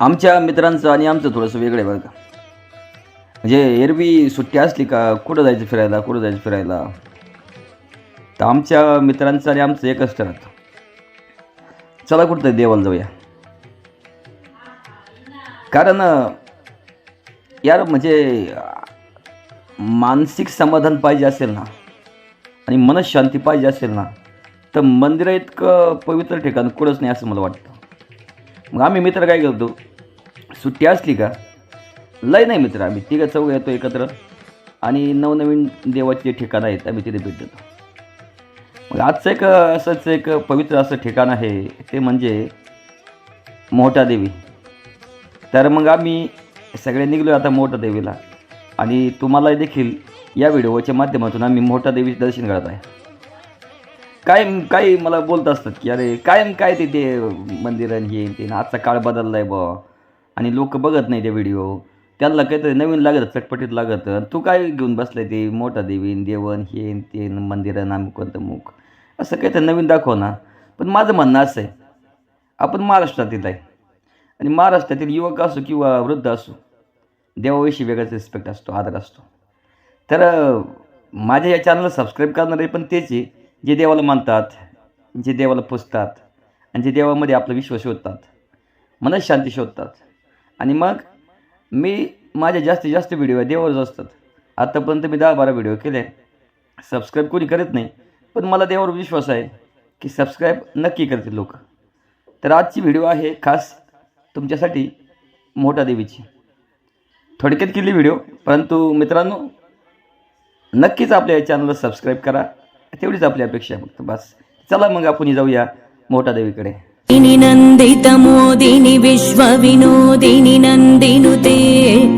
आमच्या मित्रांचं आणि आमचं थोडंसं वेगळं आहे बरं का. म्हणजे एरवी सुट्टी असली का कुठं जायचं फिरायला कुठं जायचं फिरायला? तर आमच्या मित्रांचं आणि आमचं एकच ठरत. चला कुठं तरी देवाला जाऊया. कारण यार म्हणजे मानसिक समाधान पाहिजे असेल ना आणि मनशांती पाहिजे असेल ना तर मंदिरं इतकं पवित्र ठिकाण कुठंच नाही असं मला वाटतं. मग आम्ही मित्र काय करतो? सुट्टी असली का? लय नाही मित्र आम्ही. तिघं चौघ येतो एकत्र. आणि नवनवीन देवाचे ठिकाणं आहेत आम्ही तिथे भेट देतो मग आजचं एक असंच एक पवित्र असं ठिकाण आहे. ते म्हणजे मोठा देवी. तर मग आम्ही सगळे निघलो आता मोठा देवीला. आणि तुम्हाला देखील या व्हिडिओच्या माध्यमातून आम्ही मोठा देवीचे दर्शन करत आहे. कायम काही मला बोलत असतात की अरे कायम काय ते ते मंदिर आणि हे ते आजचा काळ बदलला आहे बा आणि लोक बघत नाही ते व्हिडिओ त्यांना काहीतरी नवीन लागत चटपटीत लागत. तू काय घेऊन बसलाय ते मोठा देवीन देवन हे ते न मंदिरं नाम कोणतं मुख? असं काहीतरी नवीन दाखव ना. पण माझं म्हणणं असं आहे आपण महाराष्ट्रातील आहे. आणि महाराष्ट्रातील युवक असो किंवा वृद्ध असो देवाविषयी वेगळाच रिस्पेक्ट असतो आदर असतो. तर माझ्या या चॅनलला सबस्क्राईब करणारे पण तेच आहे. जे देवाला मानतात जे देवाला पुजतात आणि जे देवामध्ये आपला विश्वास शोधतात मनात शांती शोधतात. आणि मग मी माझ्या जास्तीत जास्त व्हिडिओ देवावरच असतात. आत्तापर्यंत मी दहा बारा व्हिडिओ केले. सबस्क्राईब कोणी करत नाही पण मला देवावर विश्वास आहे की सबस्क्राईब नक्की करतील लोक. तर आजची व्हिडिओ आहे खास तुमच्यासाठी मोठा देवीची. थोडक्यात केली व्हिडिओ परंतु मित्रांनो नक्कीच आपल्या या चॅनलला सबस्क्राईब करा. तेवढीच आपली अपेक्षा फक्त. बस. चला मग आपण जाऊया मोठा देवीकडे. दिनि नन्दितमोदिनि विश्वविनोदिनि नन्दिनुते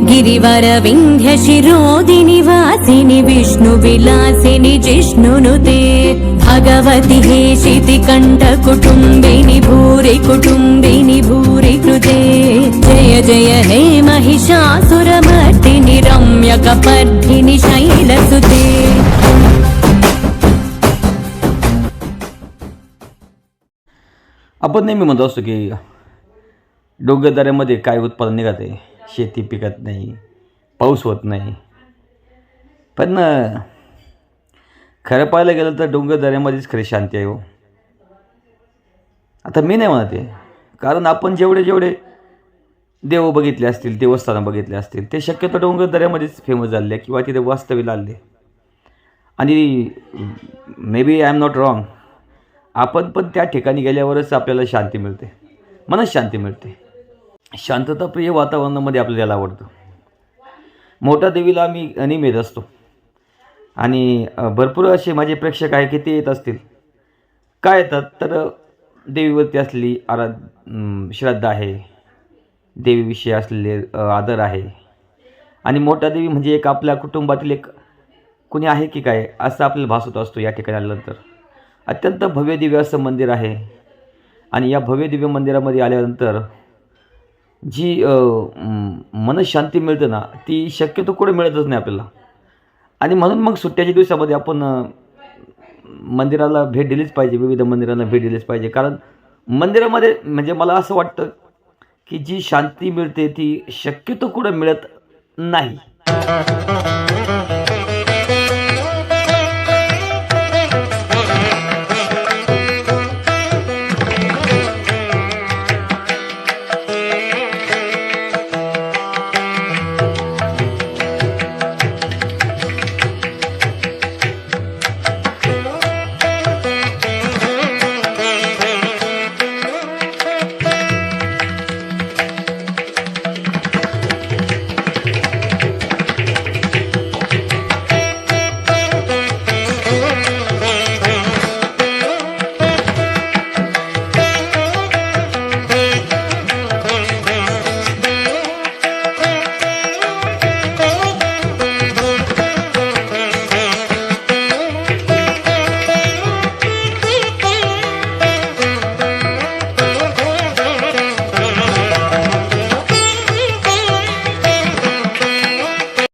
गिरिवरविन्ध्यशिरोदिनि वासिनि विष्णुविलासिनि जिष्णुनुते भगवति हेशिति कण्ठकुटुम्बिनि भूरि कुटुम्बिनि भूरि कृते. जय जय हे महिषासुरमर्दिनि रम्यकपर्दिनि शैलसुते. आपण नेहमी म्हणत असतो की डोंगरदऱ्यामध्ये काय उत्पादन निघत आहे शेती पिकत नाही पाऊस होत नाही. पण खरं पाहायला गेलं तर डोंगरदऱ्यामध्येच खरी शांती आहे हो. आता मी नाही म्हणते कारण आपण जेवढे जेवढे देव बघितले असतील देवस्थानं बघितले असतील ते शक्यतो डोंगरदऱ्यामध्येच फेमस झाले किंवा तिथे वास्तव्य आले आणि maybe I am not wrong आपण पण त्या ठिकाणी गेल्यावरच आपल्याला शांती मिळते. मनस शांती मिळते. शांतताप्रिय वातावरणामध्ये आपल्याला आवडतं. मोठ्या देवीला आम्ही नेहमी येत असतो. आणि भरपूर असे माझे प्रेक्षक आहे की ते येत असतील. काय येतात? तर देवीवरती असलेली आरा श्रद्धा आहे. देवीविषयी असलेले आदर आहे. आणि मोठ्या देवी म्हणजे एक आपल्या कुटुंबातील एक कुणी आहे की काय? असं आपल्याला भास होत असतो या ठिकाणी आल्यानंतर. अत्यंत भव्य दिव्य असं मंदिर आहे. आणि या भव्य दिव्य मंदिरामध्ये आल्यानंतर जी मनशांती मिळते ना ती शक्यतो कुठे मिळतच नाही आपल्याला. आणि म्हणून मग सुट्ट्याच्या दिवसामध्ये आपण मंदिराला भेट दिलीच पाहिजे विविध मंदिरांना भेट दिलीच पाहिजे. कारण मंदिरामध्ये म्हणजे मला असं वाटतं की जी शांती मिळते ती शक्यतो कुठं मिळत नाही.